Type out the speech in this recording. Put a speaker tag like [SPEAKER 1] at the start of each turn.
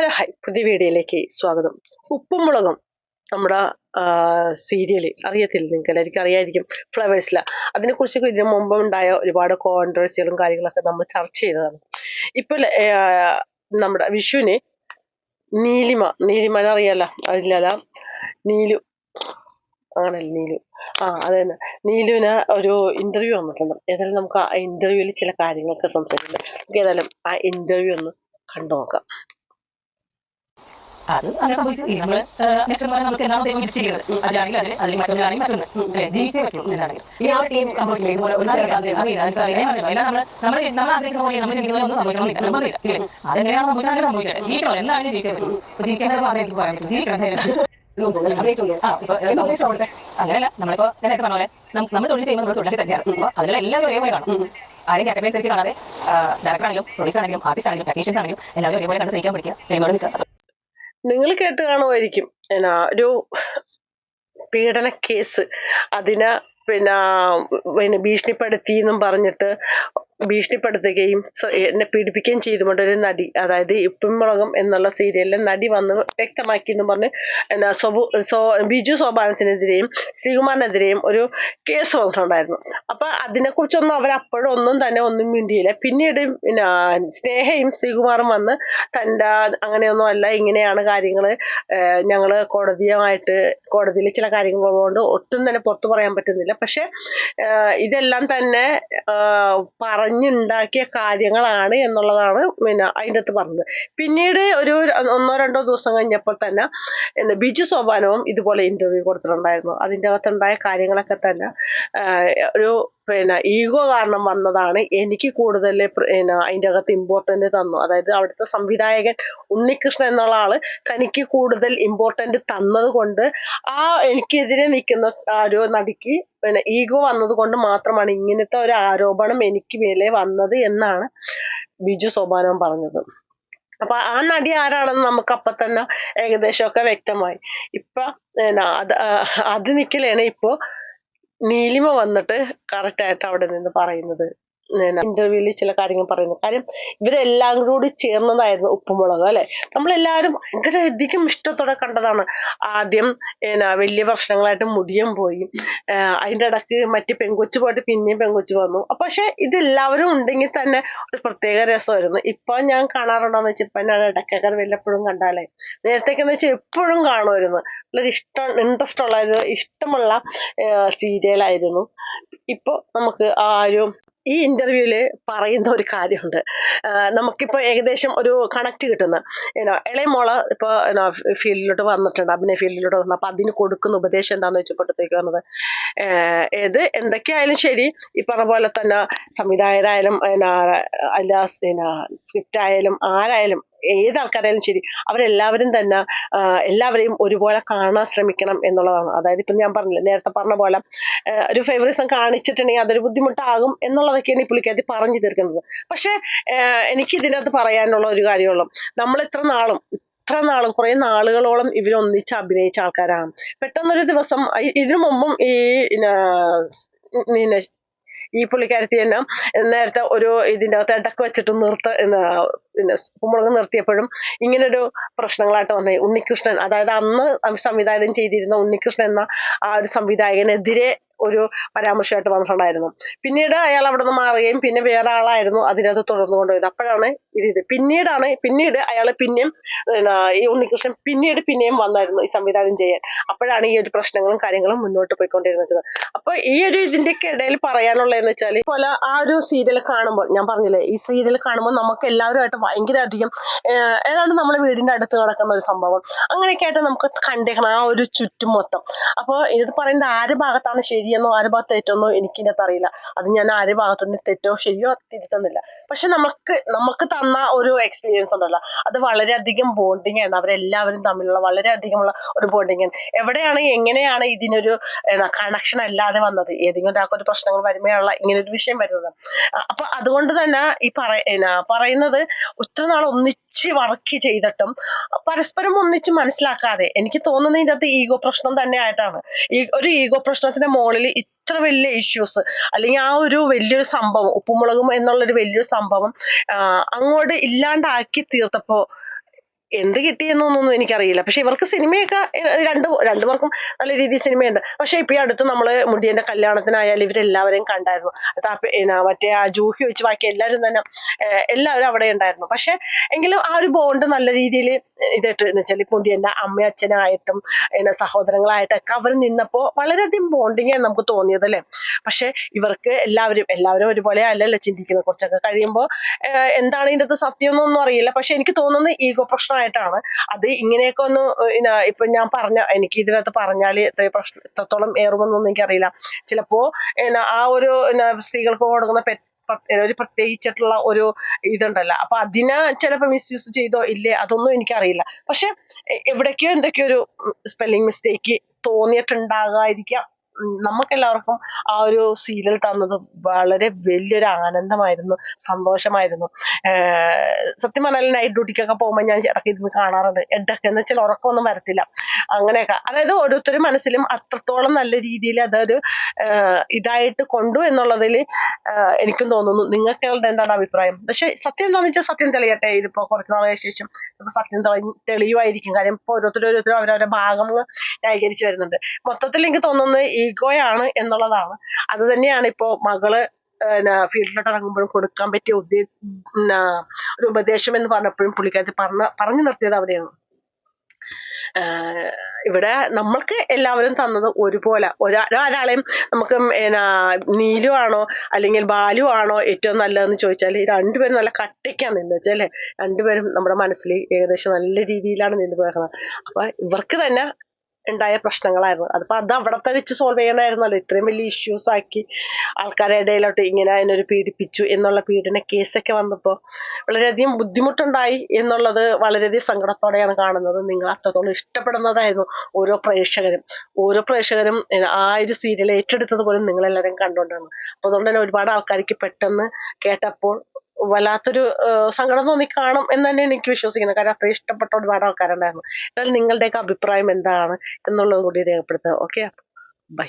[SPEAKER 1] Hello hi പുതിയ വീഡിയോയിലേക്ക് സ്വാഗതം. ഉപ്പും മുളകും നമ്മുടെ സീരിയൽ അറിയത്തില്ല നിങ്ങൾക്ക് എല്ലാവർക്കും അറിയായിരിക്കും ഫ്ലവേഴ്സില. അതിനെക്കുറിച്ചൊക്കെ ഇതിനു മുമ്പ് ഉണ്ടായ ഒരുപാട് കോൺട്രവേഴ്സികളും കാര്യങ്ങളൊക്കെ നമ്മൾ ചർച്ച ചെയ്തതാണ്. ഇപ്പൊ നമ്മുടെ വിഷുവിന് നീലിമ നീലിമ അറിയാലോ അറിയില്ലല്ല നീലു. ആണല്ലോ നീലു? ആ അത് തന്നെ നീലുവിന് ഒരു ഇന്റർവ്യൂ വന്നിട്ടുണ്ട്. ഏതായാലും നമുക്ക് ആ ഇന്റർവ്യൂവിൽ ചില കാര്യങ്ങളൊക്കെ സംസാരിക്കുന്നുണ്ട് നമുക്ക് ഏതായാലും ആ ഇന്റർവ്യൂ ഒന്ന് കണ്ടു നോക്കാം.
[SPEAKER 2] അത് അങ്ങനെ സംഭവിച്ചു നമ്മൾ നമുക്ക് എന്നാണ് ദൈവം വിധിച്ചിരിക്കുന്നത് അതിലാണെങ്കിൽ അതിൽ അല്ലെങ്കിൽ മറ്റൊന്നിലാണെങ്കിൽ മറ്റൊന്ന്. അല്ലേ? ജീവിച്ചേ പറ്റുള്ളൂ എന്നാണെങ്കിൽ ഈ ആ ടീം ഇതുപോലെ ഒരു അറിയില്ല അറിയില്ല നമ്മൾ നമ്മൾ നമ്മൾ ആഗ്രഹിക്കുന്ന പോലെ നമ്മൾ ജീവിക്കുന്ന ഒന്നും സംഭവിക്കണമെന്നില്ല നമ്മളില്ല ഇല്ലേ? അതെങ്ങനെയാണ് സംഭവിക്കാൻ അങ്ങനെ സംഭവിക്കട്ടെ ജീവിക്കണം എന്താണെങ്കിലും ജീവിച്ചേ പറ്റും. ഇപ്പൊ ജീവിക്കേണ്ടത് മാത്രമേ എനിക്ക് പറയാൻ പറ്റും. ജീവിക്കണം ആ, ഇപ്പൊ അങ്ങനെയല്ല. നമ്മളിപ്പോ നേരത്തെ പറഞ്ഞ പോലെ നമ്മൾ തൊഴിൽ ചെയ്യുമ്പോൾ നമ്മൾ തൊഴിലാക്കി തന്നെയാണ്. അപ്പൊ അതിലുള്ള എല്ലാവരും ഒരേപോലെ കാണും. ആരെയും കാറ്റഗറി അനുസരിച്ച് കാണാതെ ഡയറക്ടർ ആണെങ്കിലും പ്രൊഡ്യൂസർ ആണെങ്കിലും ആർട്ടിസ്റ്റ് ആണെങ്കിലും ടെക്നീഷ്യൻസ് ആണെങ്കിലും എല്ലാവരും ഒരേപോലെ കണ്ട് സഹിക്കാൻ പഠിക്കുക. ടീമോട് നിൽക്കുക
[SPEAKER 1] നിങ്ങൾ കേട്ട് കാണുമായിരിക്കും. എന്നാ ഒരു പീഡന കേസ്. അതിനെ പിന്നെ പിന്നെ ഭീഷണിപ്പെടുത്തി എന്നും പറഞ്ഞിട്ട് ഭീഷണിപ്പെടുത്തുകയും എന്നെ പീഡിപ്പിക്കുകയും ചെയ്തുകൊണ്ട് ഒരു നടി അതായത് ഇപ്പം മുളകം എന്നുള്ള സീരിയലിലെ നടി വന്ന് വ്യക്തമാക്കി എന്ന് പറഞ്ഞ് എന്നാ സോബു സോ ബിജു സോപാനത്തിനെതിരെയും ശ്രീകുമാറിനെതിരെയും ഒരു കേസ് വന്നിട്ടുണ്ടായിരുന്നു. അപ്പൊ അതിനെക്കുറിച്ചൊന്നും അവർ അപ്പോഴും ഒന്നും തന്നെ ഒന്നും മിണ്ടിയില്ല. പിന്നീട് പിന്നെ സ്നേഹയും ശ്രീകുമാറും വന്ന് തന്റെ അങ്ങനെയൊന്നും അല്ല ഇങ്ങനെയാണ് കാര്യങ്ങൾ ഞങ്ങൾ കോടതിയുമായിട്ട് കോടതിയിൽ ചില കാര്യങ്ങൾ കാര്യങ്ങളുള്ളതുകൊണ്ട് ഒട്ടും തന്നെ പുറത്തു പറയാൻ പറ്റുന്നില്ല. പക്ഷെ ഇതെല്ലാം തന്നെ ആഹ് പറഞ്ഞുണ്ടാക്കിയ കാര്യങ്ങളാണ് എന്നുള്ളതാണ് പിന്നെ അതിന്റെ അകത്ത് പറഞ്ഞത്. പിന്നീട് ഒരു ഒന്നോ രണ്ടോ ദിവസം കഴിഞ്ഞപ്പോൾ തന്നെ ബിജു സോപാനവും ഇതുപോലെ ഇന്റർവ്യൂ കൊടുത്തിട്ടുണ്ടായിരുന്നു. അതിന്റെ അകത്തുണ്ടായ കാര്യങ്ങളൊക്കെ തന്നെ ഒരു പിന്നെ ഈഗോ കാരണം വന്നതാണ് എനിക്ക് കൂടുതൽ പിന്നെ അതിന്റെ അകത്ത് ഇമ്പോർട്ടന്റ് തന്നു. അതായത് അവിടുത്തെ സംവിധായകൻ ഉണ്ണികൃഷ്ണൻ എന്നുള്ള ആൾ തനിക്ക് കൂടുതൽ ഇമ്പോർട്ടന്റ് തന്നത് കൊണ്ട് ആ എനിക്കെതിരെ നിൽക്കുന്ന ഒരു നടിക്ക് പിന്നെ ഈഗോ വന്നത് കൊണ്ട് മാത്രമാണ് ഇങ്ങനത്തെ ഒരു ആരോപണം എനിക്ക് മേലെ വന്നത് എന്നാണ് ബിജു സോപാനം പറഞ്ഞത്. അപ്പൊ ആ നടി ആരാണെന്ന് നമുക്ക് അപ്പൊ തന്നെ ഏകദേശമൊക്കെ വ്യക്തമായി. ഇപ്പൊ അത് അത് ഇപ്പോ നീലിമ വന്നിട്ട് കറക്റ്റ് ആയിട്ട് അവിടെ നിന്ന് പറയുന്നത്. ഇന്റർവ്യൂവിൽ ചില കാര്യങ്ങൾ പറയുന്നു. കാര്യം ഇവരെല്ലാം കൂടി ചേർന്നതായിരുന്നു ഉപ്പുമുളക് അല്ലെ? നമ്മളെല്ലാവരും ഭയങ്കര അധികം ഇഷ്ടത്തോടെ കണ്ടതാണ്. ആദ്യം എന്നാ വലിയ പ്രശ്നങ്ങളായിട്ട് മുടിയും പോയി. അതിന്റെ ഇടയ്ക്ക് മറ്റ് പെങ്കൊച്ചു പോയിട്ട് പിന്നെയും പെങ്കൊച്ചു വന്നു. പക്ഷെ ഇതെല്ലാവരും ഉണ്ടെങ്കിൽ തന്നെ ഒരു പ്രത്യേക രസമായിരുന്നു. ഇപ്പൊ ഞാൻ കാണാറുണ്ടോന്ന് വെച്ചാൽ ഇപ്പൊ ഞാൻ ഇടയ്ക്കൊക്കെ വല്ലപ്പോഴും കണ്ടാലേ നേരത്തേക്കെന്ന് വെച്ചാൽ എപ്പോഴും കാണുമായിരുന്നു. നല്ലൊരു ഇഷ്ടം ഇൻട്രസ്റ്റ് ഉള്ള ഒരു ഇഷ്ടമുള്ള സീരിയലായിരുന്നു ഇപ്പൊ നമുക്ക് ആ ഒരു ഈ ഇന്റർവ്യൂൽ പറയുന്ന ഒരു കാര്യമുണ്ട്. നമുക്കിപ്പോൾ നമുക്കിപ്പോ ഏകദേശം ഒരു കണക്ട് കിട്ടുന്ന ഏനോ ഇളയ മോൾ ഇപ്പൊ ഫീൽഡിലോട്ട് വന്നിട്ടുണ്ട് അഭിനയ ഫീൽഡിലോട്ട് വന്നു അപ്പൊ അതിന് കൊടുക്കുന്ന ഉപദേശം എന്താന്ന് വെച്ചപ്പോഴത്തേക്ക് വന്നത്? ഏത് എന്തൊക്കെയായാലും ശരി ഈ പറഞ്ഞ പോലെ തന്നെ സംവിധായകരായാലും അല്ല സ്ക്രിപ്റ്റ് ആയാലും ആരായാലും ഏത് ആൾക്കാരായാലും ശരി അവരെല്ലാവരും തന്നെ എല്ലാവരെയും ഒരുപോലെ കാണാൻ ശ്രമിക്കണം എന്നുള്ളതാണ്. അതായത് ഇപ്പം ഞാൻ പറഞ്ഞില്ല നേരത്തെ പറഞ്ഞ പോലെ ഒരു ഫേവറിസം കാണിച്ചിട്ടുണ്ടെങ്കിൽ അതൊരു ബുദ്ധിമുട്ടാകും എന്നുള്ളതൊക്കെയാണ് ഈ പുള്ളിക്കാതി പറഞ്ഞു തീർക്കുന്നത്. പക്ഷേ എനിക്ക് ഇതിനകത്ത് പറയാനുള്ള ഒരു കാര്യമുള്ളൂ. നമ്മൾ ഇത്ര നാളും ഇത്ര നാളും കുറെ നാളുകളോളം ഇവർ ഒന്നിച്ച് അഭിനയിച്ച ആൾക്കാരാണ്. പെട്ടെന്നൊരു ദിവസം ഇതിനു മുമ്പും ഈ ഈ പുള്ളിക്കാരത്തി തന്നെ നേരത്തെ ഒരു ഇതിന്റെ അകത്ത് ഇടയ്ക്ക് വെച്ചിട്ട് നിർത്ത പിന്നെ കുമ്പളങ്ങ് നിർത്തിയപ്പോഴും ഇങ്ങനൊരു പ്രശ്നങ്ങളായിട്ട് വന്നേ. ഉണ്ണികൃഷ്ണൻ അതായത് അന്ന് സംവിധാനം ചെയ്തിരുന്ന ഉണ്ണികൃഷ്ണൻ എന്ന ആ ഒരു സംവിധായകനെതിരെ ഒരു പരാമർശമായിട്ട് വന്നിട്ടുണ്ടായിരുന്നു. പിന്നീട് അയാൾ അവിടെ നിന്ന് മാറുകയും പിന്നെ വേറെ ആളായിരുന്നു അതിനകത്ത് തുടർന്നു കൊണ്ടുപോയത്. അപ്പോഴാണ് ഇത് പിന്നീടാണ് പിന്നീട് അയാൾ പിന്നെയും പിന്നെ ഈ ഉണ്ണികൃഷ്ണൻ പിന്നീട് പിന്നെയും വന്നായിരുന്നു ഈ സംവിധാനം ചെയ്യാൻ. അപ്പോഴാണ് ഈ ഒരു പ്രശ്നങ്ങളും കാര്യങ്ങളും മുന്നോട്ട് പോയിക്കൊണ്ടിരുന്നത്. അപ്പൊ ഈ ഒരു ഇതിന്റെയൊക്കെ ഇടയിൽ പറയാനുള്ളതെന്ന് വെച്ചാൽ പോലെ ആ ഒരു സീരിയൽ കാണുമ്പോൾ ഞാൻ പറഞ്ഞില്ലേ ഈ സീരിയൽ കാണുമ്പോൾ നമുക്ക് എല്ലാവരുമായിട്ട് ഭയങ്കര അധികം ഏതാണ്ട് നമ്മുടെ വീടിന്റെ അടുത്ത് നടക്കുന്ന ഒരു സംഭവം. അങ്ങനെയൊക്കെ ആയിട്ട് നമുക്ക് കണ്ടേക്കണം ആ ഒരു ചുറ്റും മൊത്തം. അപ്പോൾ ഇത് പറയുന്നത് ആര് ഭാഗത്താണ് ശരിയെന്നോ ആര് ഭാഗത്ത് തെറ്റെന്നോ എനിക്കിതിനകത്ത് അറിയില്ല. അത് ഞാൻ ആര് ഭാഗത്തുനിന്ന് തെറ്റോ ശരിയോ തിരുത്തുന്നില്ല. പക്ഷെ നമുക്ക് നമുക്ക് തന്ന ഒരു എക്സ്പീരിയൻസ് ഉണ്ടല്ലോ. അത് വളരെയധികം ബോണ്ടിങ് ആണ്. അവരെല്ലാവരും തമ്മിലുള്ള വളരെയധികമുള്ള ഒരു ബോണ്ടിങ് ആണ്. എവിടെയാണ് എങ്ങനെയാണ് ഇതിനൊരു കണക്ഷൻ അല്ലാതെ വന്നത്? ഏതെങ്കിലും ഒരാൾക്ക് ഒരു പ്രശ്നങ്ങൾ വരുമ്പോഴുള്ള ഇങ്ങനെ ഒരു വിഷയം വരുന്നത്. അപ്പൊ അതുകൊണ്ട് തന്നെ ഈ പറയുന്നത് ഒറ്റ നാൾ ഒന്നിച്ച് വർക്ക് ചെയ്തിട്ടും പരസ്പരം ഒന്നിച്ച് മനസ്സിലാക്കാതെ എനിക്ക് തോന്നുന്നത് അകത്ത് ഈഗോ പ്രശ്നം തന്നെ ആയിട്ടാണ്. ഈ ഒരു ഈഗോ പ്രശ്നത്തിന്റെ മുകളിൽ ഇത്ര വലിയ ഇഷ്യൂസ് അല്ലെങ്കിൽ ആ ഒരു വലിയൊരു സംഭവം ഉപ്പുമുളകും എന്നുള്ളൊരു വലിയൊരു സംഭവം അങ്ങോട്ട് ഇല്ലാണ്ടാക്കി തീർത്തപ്പോ എന്ത് കിട്ടിയെന്നൊന്നും എനിക്കറിയില്ല. പക്ഷെ ഇവർക്ക് സിനിമയൊക്കെ രണ്ട് രണ്ടു പേർക്കും നല്ല രീതിയിൽ സിനിമയുണ്ട്. പക്ഷെ ഇപ്പൊ അടുത്ത് നമ്മൾ മുടിയന്റെ കല്യാണത്തിനായാലും ഇവരെല്ലാവരെയും കണ്ടായിരുന്നു. അത് ആ പെ- ഏനാ മറ്റേ ആ ജൂഹി വെച്ച് ബാക്കി എല്ലാവരും തന്നെ എല്ലാവരും അവിടെ ഉണ്ടായിരുന്നു. പക്ഷെ എങ്കിലും ആ ഒരു ബോണ്ട് നല്ല രീതിയിൽ ഇതിട്ട് എന്ന് വെച്ചാൽ മുടിയന്റെ അമ്മയച്ഛനായിട്ടും അച്ഛനായിട്ടും പിന്നെ സഹോദരങ്ങളായിട്ടൊക്കെ അവർ നിന്നപ്പോ വളരെയധികം ബോണ്ടിങ് നമുക്ക് തോന്നിയത് അല്ലേ? പക്ഷെ ഇവർക്ക് എല്ലാവരും എല്ലാവരും ഒരുപോലെ അല്ലല്ലോ ചിന്തിക്കുന്നത്. കുറച്ചൊക്കെ കഴിയുമ്പോൾ എന്താണ് ഇതിന്റെ സത്യം എന്നൊന്നും അറിയില്ല. പക്ഷെ എനിക്ക് തോന്നുന്നത് ഈഗോ പ്രശ്നമായിട്ടാണ് അത് ഇങ്ങനെയൊക്കെ ഒന്ന് ഇപ്പൊ ഞാൻ പറഞ്ഞ എനിക്ക് ഇതിനകത്ത് പറഞ്ഞാൽ എത്ര പ്രശ്നം എത്രത്തോളം ഏറുമെന്നൊന്നും എനിക്കറിയില്ല. ചിലപ്പോ ആ ഒരു സ്ത്രീകൾക്ക് കൊടുക്കുന്ന പെ ഒരു പ്രത്യേകിച്ചിട്ടുള്ള ഒരു ഇതുണ്ടല്ലോ. അപ്പൊ അതിനെ ചിലപ്പോ മിസ്യൂസ് ചെയ്തോ ഇല്ലേ അതൊന്നും എനിക്കറിയില്ല. പക്ഷെ എവിടേക്കോ എന്തൊക്കെയോ ഒരു സ്പെല്ലിംഗ് മിസ്റ്റേക്ക് തോന്നിയിട്ടുണ്ടാകാതിരിക്കാം. നമുക്ക് എല്ലാവർക്കും ആ ഒരു സീരിയൽ തന്നത് വളരെ വലിയൊരു ആനന്ദമായിരുന്നു സന്തോഷമായിരുന്നു. സത്യം പറഞ്ഞാൽ നൈറ്റ് ഡ്യൂട്ടിക്കൊക്കെ പോകുമ്പോൾ ഞാൻ ഇടയ്ക്ക് ഇരുന്ന് കാണാറുണ്ട്. ഇടയ്ക്ക് എന്ന് വെച്ചാൽ ഉറക്കമൊന്നും വരത്തില്ല. അങ്ങനെയൊക്കെ. അതായത് ഓരോരുത്തരും മനസ്സിലും അത്രത്തോളം നല്ല രീതിയിൽ അതൊരു ഇതായിട്ട് കൊണ്ടു എന്നുള്ളതിൽ എനിക്കും തോന്നുന്നു. നിങ്ങൾക്ക് എന്താണ് അഭിപ്രായം? പക്ഷെ സത്യം എന്താണെന്ന് വെച്ചാൽ സത്യം തെളിയട്ടെ. ഇതിപ്പോ കുറച്ച് നാളെ ശേഷം ഇപ്പൊ സത്യം തെളി- തെളിയുമായിരിക്കും. കാര്യം ഇപ്പൊ ഓരോരുത്തരും ഓരോരുത്തരും അവരവരുടെ ഭാഗം ന്യായീകരിച്ച് വരുന്നുണ്ട്. മൊത്തത്തിൽ എനിക്ക് തോന്നുന്നത് ഈഗോയാണ് എന്നുള്ളതാണ്. അത് തന്നെയാണ് ഇപ്പോ മകൾ ഫീൽഡിലോട്ട് ഇറങ്ങുമ്പോഴും കൊടുക്കാൻ പറ്റിയ ഉദ്ദേ ഒരു ഉപദേശം എന്ന് പറഞ്ഞപ്പോഴും പുള്ളിക്കാരത്തി പറഞ്ഞ പറഞ്ഞു നിർത്തിയത് അവിടെയാണ്. ഇവിടെ നമ്മൾക്ക് എല്ലാവരും തന്നത് ഒരുപോലെ. ഒരാളെയും നമുക്ക് എന്നാ നീലു ആണോ അല്ലെങ്കിൽ ബാലു ആണോ ഏറ്റവും നല്ലതെന്ന് ചോദിച്ചാൽ ഈ രണ്ടുപേരും നല്ല കട്ടിക്കാണ് നിന്ന് വെച്ചാൽ അല്ലേ? രണ്ടുപേരും നമ്മുടെ മനസ്സിൽ ഏകദേശം നല്ല രീതിയിലാണ് നിന്ന് പോയിരുന്നത് അപ്പൊ ഇവർക്ക് തന്നെ ഉണ്ടായ പ്രശ്നങ്ങളായിരുന്നു. അതിപ്പോ അത് അവിടത്തെ വെച്ച് സോൾവ് ചെയ്യണമായിരുന്നല്ലോ ഇത്രയും വലിയ ഇഷ്യൂസ് ആക്കി ആൾക്കാരുടെ ഇടയിലോട്ട് ഇങ്ങനെ അതിനൊരു പീഡിപ്പിച്ചു എന്നുള്ള പീഡന കേസൊക്കെ വന്നപ്പോൾ വളരെയധികം ബുദ്ധിമുട്ടുണ്ടായി എന്നുള്ളത് വളരെയധികം സങ്കടത്തോടെയാണ് കാണുന്നത്. നിങ്ങൾ അത്രത്തോളം ഇഷ്ടപ്പെടുന്നതായിരുന്നു ഓരോ പ്രേക്ഷകരും. ഓരോ പ്രേക്ഷകരും ആ ഒരു സീരിയൽ ഏറ്റെടുത്തത് പോലും നിങ്ങളെല്ലാവരും കണ്ടുകൊണ്ടാണ്. അപ്പൊ അതുകൊണ്ട് തന്നെ ഒരുപാട് ആൾക്കാർക്ക് പെട്ടെന്ന് കേട്ടപ്പോൾ വല്ലാത്തൊരു സങ്കടം തോന്നി കാണും എന്ന് തന്നെ എനിക്ക് വിശ്വസിക്കുന്നു. കാരണം അത്രയും ഇഷ്ടപ്പെട്ട ഒരുപാട് ആൾക്കാരുണ്ടായിരുന്നു. എന്നാൽ നിങ്ങളുടെയൊക്കെ അഭിപ്രായം എന്താണ് എന്നുള്ളത് കൂടി രേഖപ്പെടുത്തുക. Okay bye